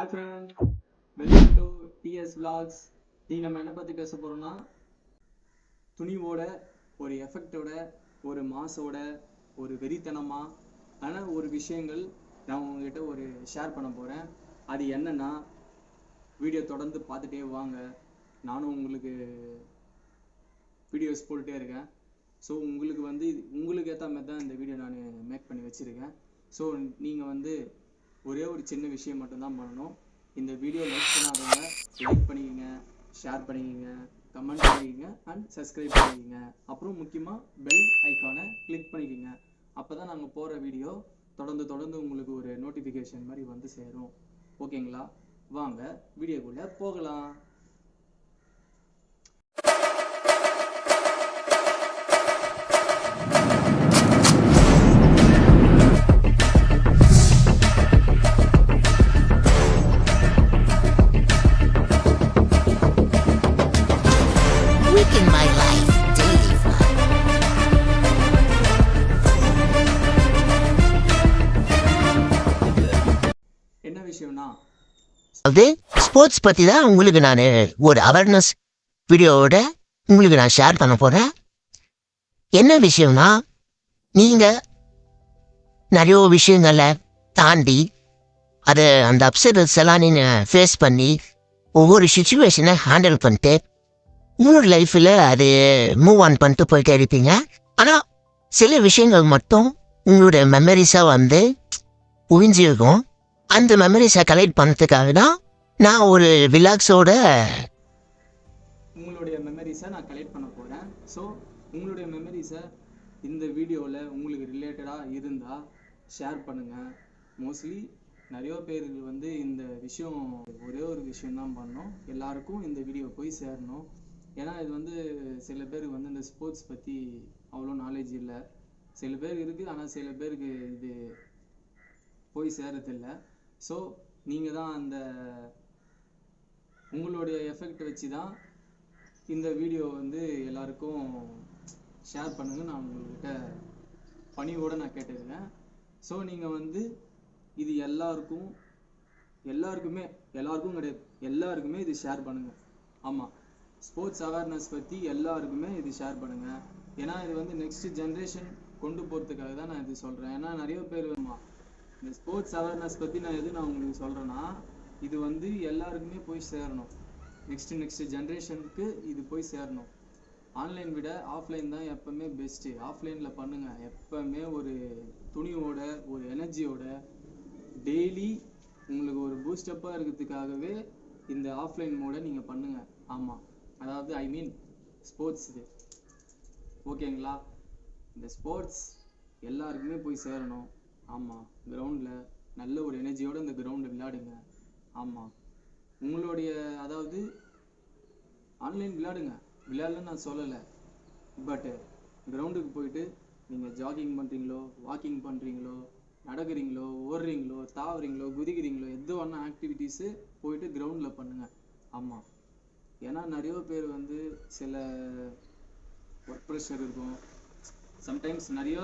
Hi friend welcome to DS vlogs நீங்கள் நம்ம என்ன பற்றி பேச போகிறோம்னா துணிவோட ஒரு எஃபெக்டோட ஒரு மாஸோட ஒரு வெறித்தனமாக ஆனால் ஒரு விஷயங்கள் நான் உங்ககிட்ட ஒரு ஷேர் பண்ண போகிறேன் அது என்னென்னா வீடியோ தொடர்ந்து பார்த்துட்டே வாங்க. நானும் உங்களுக்கு வீடியோஸ் போட்டுட்டே இருக்கேன். ஸோ உங்களுக்கு வந்து இது- உங்களுக்கு ஏற்ற மாதிரி தான் இந்த வீடியோ நான் மேக் பண்ணி வச்சுருக்கேன். ஸோ நீங்கள் வந்து ஒரே ஒரு சின்ன விஷயம் மட்டும்தான் பண்ணணும். இந்த வீடியோ லைக் பண்ணாதவங்க லைக் பண்ணிக்கங்க ஷேர் பண்ணிக்கங்க கமெண்ட் பண்ணிக்கங்க அண்ட் சப்ஸ்கிரைப் பண்ணிக்கங்க. அப்புறம் முக்கியமாக பெல் ஐக்கானை கிளிக் பண்ணிக்கங்க. அப்போ தான் நாங்கள் போகிற வீடியோ தொடர்ந்து தொடர்ந்து உங்களுக்கு ஒரு நோட்டிஃபிகேஷன் மாதிரி வந்து சேரும். ஓகேங்களா வாங்க வீடியோக்குள்ளே போகலாம். அதாவது ஸ்போர்ட்ஸ் பற்றி தான் உங்களுக்கு நான் ஒரு அவேர்னஸ் வீடியோவோட உங்களுக்கு நான் ஷேர் பண்ண போகிறேன் என்ன விஷயம்னா நீங்கள் நிறைய விஷயங்களை தாண்டி அதை அந்த அப்சர்ஸ் எல்லாம் நீங்கள் ஃபேஸ் பண்ணி ஒவ்வொரு சுச்சுவேஷனை ஹேண்டில் பண்ணிட்டு உங்களோட லைஃப்பில் அது மூவ் ஆன் பண்ணிட்டு போயிட்டே இருப்பீங்க. ஆனால் சில விஷயங்கள் மட்டும் உங்களோட மெமரிஸாக வந்து உறிஞ்சிருக்கும் அந்த மெமரிஸை கலெக்ட் பண்ணதுக்காக தான் நான் ஒரு விலாக்ஸோட உங்களுடைய மெமரிஸை நான் கலெக்ட் பண்ண போகிறேன் ஸோ உங்களுடைய மெமரிஸை இந்த வீடியோவில் உங்களுக்கு ரிலேட்டடாக இருந்தால் ஷேர் பண்ணுங்கள் மோஸ்ட்லி நிறைய பேருக்கு வந்து இந்த விஷயம் ஒரே ஒரு விஷயம் தான் பண்ணோம். எல்லாருக்கும் இந்த வீடியோ போய் சேரணும். ஏன்னா இது வந்து சில பேருக்கு வந்து இந்த ஸ்போர்ட்ஸ் பற்றி அவ்வளோ நாலேஜ் இல்லை. சில பேர் இருக்குது ஆனால் சில பேருக்கு இது போய் சேரதில்லை. ஸோ நீங்கள் தான் அந்த உங்களுடைய எஃபெக்ட் வச்சு தான் இந்த வீடியோ வந்து எல்லாருக்கும் ஷேர் பண்ணுங்க. நான் உங்கள்கிட்ட பணிவோடு நான் கேட்டுக்கிறேன். ஸோ நீங்கள் வந்து இது எல்லாருக்கும் எல்லாருக்குமே எல்லாருக்கும் கிடையாது. எல்லாருக்குமே இது ஷேர் பண்ணுங்கள் ஆமாம் ஸ்போர்ட்ஸ் அவேர்னஸ் பற்றி எல்லாருக்குமே இது ஷேர் பண்ணுங்கள் ஏன்னா இது வந்து நெக்ஸ்ட் ஜென்ரேஷன் கொண்டு போகிறதுக்காக தான் நான் இது சொல்கிறேன் ஏன்னா நிறைய பேர் ஆமா, இந்த ஸ்போர்ட்ஸ் அவேர்னஸ் பற்றி நான் எது நான் உங்களுக்கு சொல்கிறேன்னா இது வந்து எல்லாருக்குமே போய் சேரணும். நெக்ஸ்ட் நெக்ஸ்ட் ஜென்ரேஷனுக்கு இது போய் சேரணும். ஆன்லைன் விட ஆஃப்லைன் தான் எப்பவுமே பெஸ்ட்டு ஆஃப்லைனில் பண்ணுங்கள் எப்பவுமே ஒரு துணியோட ஒரு எனர்ஜியோட டெய்லி உங்களுக்கு ஒரு பூஸ்டப்பாக இருக்கிறதுக்காகவே இந்த ஆஃப்லைன் மோடை நீங்கள் பண்ணுங்கள் ஆமாம் அதாவது ஐ மீன் ஸ்போர்ட்ஸ் இது. ஓகேங்களா இந்த ஸ்போர்ட்ஸ் எல்லாருக்குமே போய் சேரணும். ஆமாம் கிரவுண்டில் நல்ல ஒரு எனர்ஜியோடு இந்த கிரவுண்டில் விளையாடுங்க. ஆமாம் உங்களுடைய அதாவது ஆன்லைன் விளையாடுங்க. விளையாடலன்னு நான் சொல்லலை. பட்டு கிரவுண்டுக்கு போயிட்டு நீங்கள் ஜாகிங் பண்ணுறீங்களோ வாக்கிங் பண்ணுறீங்களோ நடக்கிறீங்களோ ஓடுறீங்களோ தாவுறீங்களோ குதிக்கிறீங்களோ எது ஒன்றா ஆக்டிவிட்டீஸு போயிட்டு கிரவுண்டில் பண்ணுங்க. ஆமாம் ஏன்னா நிறைய பேர் வந்து சில ஒர்க் ப்ரெஷர் இருக்கும். சம்டைம்ஸ் நிறைய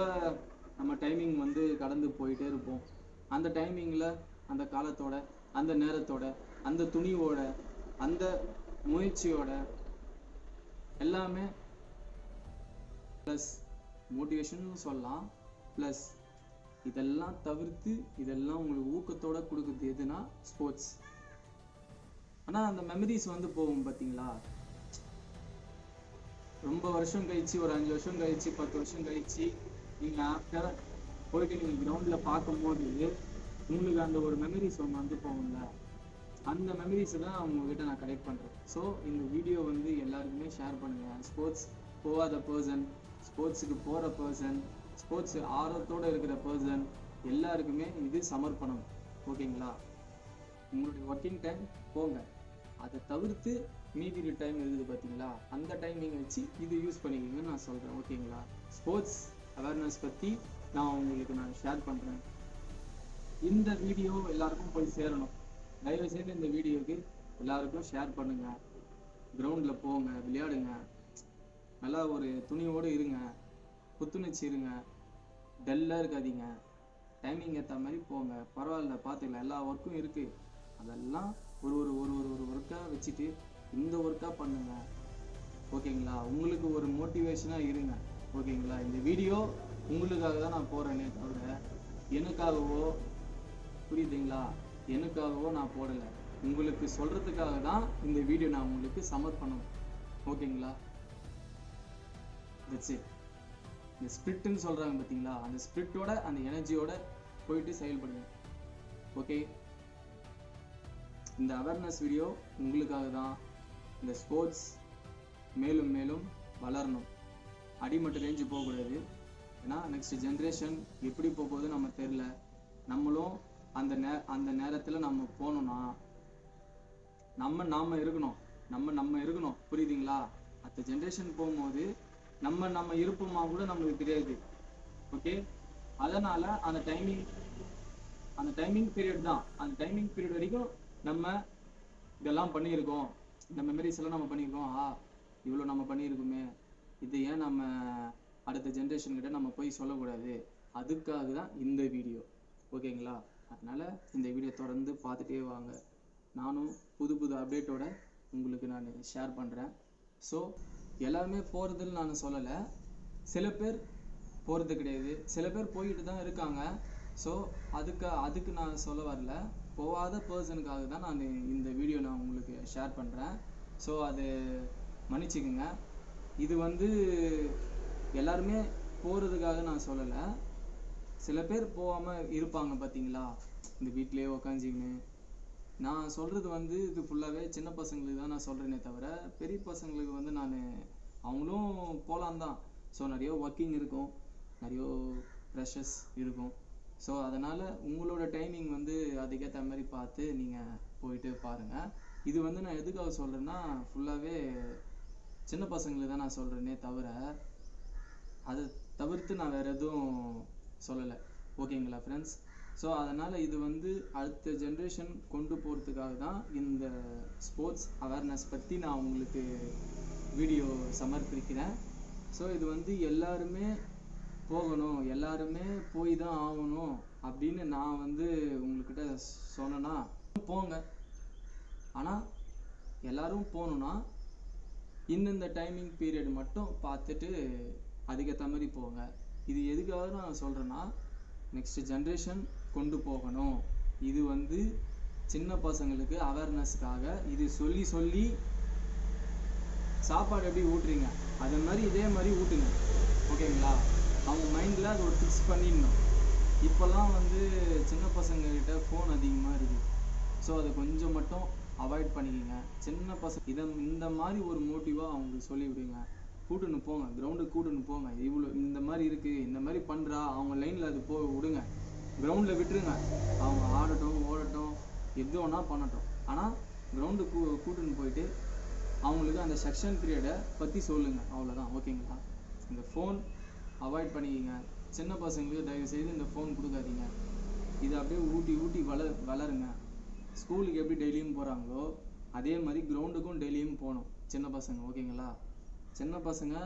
நம்ம டைமிங் வந்து கடந்து போயிட்டே இருப்போம். அந்த டைமிங்கில் அந்த காலத்தோட அந்த நேரத்தோட அந்த துணிவோட அந்த முயற்சியோட எல்லாமே ப்ளஸ் மோட்டிவேஷன் சொல்லலாம். ப்ளஸ் இதெல்லாம் தவிர்த்து இதெல்லாம் உங்களுக்கு ஊக்கத்தோட கொடுக்குது எதுனா ஸ்போர்ட்ஸ் ஆனால் அந்த மெமரிஸ் வந்து போகும் பார்த்தீங்களா ரொம்ப வருஷம் கழிச்சு ஒரு அஞ்சு வருஷம் கழிச்சு பத்து வருஷம் கழிச்சு நீங்க ஆஃப்டர் போயிட்டு நீங்க கிரவுண்ட்ல பார்க்கும்போது உங்களுக்கு அந்த ஒரு மெமரிஸ் ஒன்று வந்து போகும்ல. அந்த மெமரிஸை தான் உங்ககிட்ட நான் கலெக்ட் பண்றேன். ஸோ இந்த வீடியோ வந்து எல்லாருக்குமே ஷேர் பண்ணுங்க. ஸ்போர்ட்ஸ் போகாத பர்சன் ஸ்போர்ட்ஸுக்கு போகிற பர்சன் ஸ்போர்ட்ஸ் ஆர்வத்தோட இருக்கிற பர்சன் எல்லாருக்குமே இது சமர்ப்பணம். ஓகேங்களா? உங்களுடைய ஒர்க்கிங் டைம் போங்க. அதை தவிர்த்து மீதி டைம் இருக்குது பார்த்தீங்களா அந்த டைமிங் வச்சு இது யூஸ் பண்ணிக்கிங்கன்னு நான் சொல்கிறேன் ஓகேங்களா? ஸ்போர்ட்ஸ் அவேர்னஸ் பற்றி நான் உங்களுக்கு நான் ஷேர் பண்ணுறேன் இந்த வீடியோ எல்லாருக்கும் போய் சேரணும். தயவு செய்து இந்த வீடியோக்கு எல்லாருக்கும் ஷேர் பண்ணுங்க. கிரவுண்டில் போங்க விளையாடுங்க. நல்லா ஒரு துணியோடு இருங்க. புத்துணர்ச்சி இருங்க. டல்லாக இருக்காதீங்க. டைமிங் ஏற்ற மாதிரி போங்க. பரவாயில்ல பார்த்துக்கலாம் எல்லா ஒர்க்கும் இருக்குது அதெல்லாம் ஒரு ஒரு ஒரு ஒரு ஒரு ஒர்க்காக வச்சுட்டு இந்த ஒர்க்காக பண்ணுங்க. ஓகேங்களா உங்களுக்கு ஒரு மோட்டிவேஷனாக இருங்க. ஓகேங்களா? இந்த வீடியோ உங்களுக்காக தான் நான் போடுறேனே தவிர எனக்காகவோ புரியுதுங்களா? எனக்காகவோ நான் போடலை. உங்களுக்கு சொல்கிறதுக்காக தான் இந்த வீடியோ நான் உங்களுக்கு சமர்ப்பணம். ஓகேங்களா? தட்ஸ் இட் இந்த ஸ்பிரிட்டுன்னு சொல்கிறாங்க பார்த்தீங்களா அந்த ஸ்பிரிட்டோட அந்த எனர்ஜியோட போயிட்டு செயல்படுங்க. ஓகே? இந்த அவேர்னஸ் வீடியோ உங்களுக்காக தான். இந்த ஸ்போர்ட்ஸ் மேலும் மேலும் வளரணும். அடிமட்ட ரேஞ்சு போகக்கூடாது. ஏன்னா நெக்ஸ்ட் ஜென்ரேஷன் எப்படி போகுது நம்ம தெரில நம்மளும் அந்த நே அந்த நேரத்தில் நம்ம போகணும்னா நம்ம நாம இருக்கணும். நம்ம நம்ம இருக்கணும். புரியுதுங்களா? அடுத்த ஜென்ரேஷன் போகும்போது நம்ம நம்ம இருப்போமா கூட நம்மளுக்கு தெரியாது. ஓகே அதனால அந்த டைமிங் அந்த டைமிங் பீரியட் தான். அந்த டைமிங் பீரியட் வரைக்கும் நம்ம இதெல்லாம் பண்ணியிருக்கோம். இந்த மெமரிஸ் எல்லாம் நம்ம பண்ணியிருக்கோம். ஆ இவ்வளோ நம்ம பண்ணியிருக்கோமே. இது ஏன் நம்ம அடுத்த ஜென்ரேஷன் கிட்ட நம்ம போய் சொல்லக்கூடாது. அதுக்காக தான் இந்த வீடியோ ஓகேங்களா? அதனால இந்த வீடியோ தொடர்ந்து பார்த்துட்டே வாங்க. நானும் புது புது அப்டேட்டோட உங்களுக்கு நான் ஷேர் பண்ணுறேன் ஸோ எல்லாருமே போகிறதுன்னு நான் சொல்லலை. சில பேர் போகிறது கிடையாது. சில பேர் போயிட்டு தான் இருக்காங்க. ஸோ அதுக்கு அதுக்கு நான் சொல்ல வரல. போகாத பர்சனுக்காக தான் நான் இந்த வீடியோ நான் உங்களுக்கு ஷேர் பண்ணுறேன் ஸோ அது மன்னிச்சுக்குங்க. இது வந்து எல்லாருமே போகிறதுக்காக நான் சொல்லலை. சில பேர் போகாமல் இருப்பாங்க பார்த்தீங்களா இந்த வீட்டிலேயே உக்காஞ்சிக்கின்னு. நான் சொல்கிறது வந்து இது ஃபுல்லாகவே சின்ன பசங்களுக்கு தான் நான் சொல்கிறேனே தவிர பெரிய பசங்களுக்கு வந்து நான் அவங்களும் போகலாம் தான். ஸோ நிறைய ஒர்க்கிங் இருக்கும். நிறைய ப்ரெஷர்ஸ் இருக்கும். ஸோ அதனால் உங்களோட டைமிங் வந்து அதுக்கேற்ற மாதிரி பார்த்து நீங்கள் போயிட்டு பாருங்கள் இது வந்து நான் எதுக்காக சொல்கிறேன்னா ஃபுல்லாகவே சின்ன பசங்களுக்கு தான் நான் சொல்கிறேனே தவிர அதை தவிர்த்து நான் வேறு எதுவும் சொல்லலை. ஓகேங்களா ஃப்ரெண்ட்ஸ் ஸோ அதனால் இது வந்து அடுத்த ஜென்ரேஷன் கொண்டு போகிறதுக்காக தான் இந்த ஸ்போர்ட்ஸ் அவேர்னஸ் பற்றி நான் உங்களுக்கு வீடியோ சமர்ப்பிக்கிறேன். ஸோ இது வந்து எல்லாருமே போகணும் எல்லாருமே போய் தான் ஆகணும் அப்படின்னு நான் வந்து உங்கள்கிட்ட சொன்னேன்னா போங்க. ஆனால் எல்லாரும் போகணுன்னா இந்தந்த டைமிங் பீரியட் மட்டும் பார்த்துட்டு அதுக்கேற்ற மாதிரி போங்க. இது எதுக்காக நான் சொல்கிறேன்னா நெக்ஸ்ட் ஜென்ரேஷன் கொண்டு போகணும். இது வந்து சின்ன பசங்களுக்கு அவேர்னஸ்க்காக இது சொல்லி சொல்லி சாப்பாடு எப்படி ஊட்டுறீங்க? அதை மாதிரி இதே மாதிரி ஊட்டுங்க. ஓகேங்களா அவங்க மைண்டில் அது ஒரு ஃபிக்ஸ் பண்ணிடணும். இப்போல்லாம் வந்து சின்ன பசங்கக்கிட்ட ஃபோன் அதிகமாக இருக்குது ஸோ அதை கொஞ்சம் மட்டும் அவாய்ட் பண்ணிக்கோங்க. சின்ன பசங்க இதை இந்த மாதிரி ஒரு மோட்டிவாக அவங்களுக்கு சொல்லி விடுங்க கூட்டுன்னு போங்க. கிரவுண்டுக்கு கூட்டுன்னு போங்க. இவ்வளோ இந்த மாதிரி இருக்குது இந்த மாதிரி பண்ணுறா அவங்க லைனில் அது போ விடுங்க. கிரவுண்டில் விட்டுருங்க. அவங்க ஆடட்டும் ஓடட்டும் எது வேணா பண்ணட்டும். ஆனால் கிரவுண்டுக்கு கூ கூட்டுன்னு போயிட்டு அவங்களுக்கு அந்த செக்ஷன் பீரியடை பற்றி சொல்லுங்கள் அவ்வளோதான் ஓகேங்களா? இந்த ஃபோன் அவாய்ட் பண்ணிக்கிங்க. சின்ன பசங்களுக்கு தயவு செய்து இந்த ஃபோன் கொடுக்காதீங்க. இதை அப்படியே ஊட்டி ஊட்டி வள வளருங்க. ஸ்கூலுக்கு எப்படி டெய்லியும் போகிறாங்களோ அதே மாதிரி கிரவுண்டுக்கும் டெய்லியும் போகணும். சின்ன பசங்க ஓகேங்களா? சின்ன பசங்க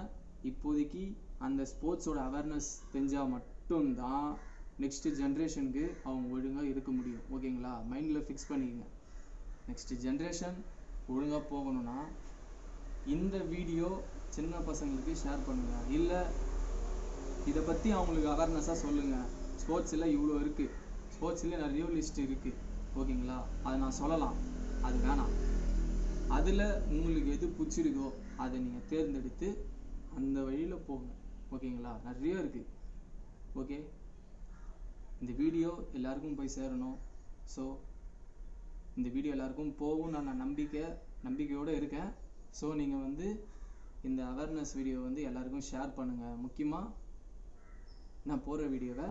இப்போதைக்கு அந்த ஸ்போர்ட்ஸோட அவேர்னஸ் தெரிஞ்சால் மட்டும்தான் நெக்ஸ்ட்டு ஜென்ரேஷனுக்கு அவங்க ஒழுங்காக இருக்க முடியும். ஓகேங்களா? மைண்டில் ஃபிக்ஸ் பண்ணிக்கங்க. நெக்ஸ்ட் ஜென்ரேஷன் ஒழுங்காக போகணும்னா இந்த வீடியோ சின்ன பசங்களுக்கு ஷேர் பண்ணுங்கள் இல்லை இதை பற்றி அவங்களுக்கு அவேர்னஸாக சொல்லுங்கள் ஸ்போர்ட்ஸில் இவ்வளோ இருக்குது ஸ்போர்ட்ஸில் நிறைய லிஸ்ட் இருக்குது ஓகேங்களா? அதை நான் சொல்லலாம். அது வேணாம். அதில் உங்களுக்கு எது பிடிச்சிருக்கோ அதை நீங்கள் தேர்ந்தெடுத்து அந்த வழியில் போங்க. ஓகேங்களா? நிறைய இருக்குது ஓகே? இந்த வீடியோ எல்லாருக்கும் போய் சேரணும். ஸோ இந்த வீடியோ எல்லாருக்கும் போகும் நான் நம்பிக்கை நம்பிக்கையோடு இருக்கேன். ஸோ நீங்கள் வந்து இந்த அவேர்னஸ் வீடியோ வந்து எல்லாருக்கும் ஷேர் பண்ணுங்கள் முக்கியமாக நான் போகிற வீடியோவை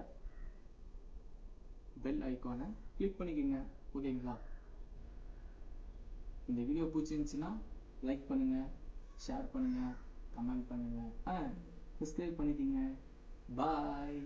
பெல் ஐக்கானை கிளிக் பண்ணிக்கோங்க. ஓகேங்களா இந்த வீடியோ பிடிச்சிருந்துச்சுன்னா லைக் பண்ணுங்கள் ஷேர் பண்ணுங்கள் கமெண்ட் பண்ணுங்கள் ஆ சப்ஸ்கிரைப் பண்ணிக்கிங்க. பாய்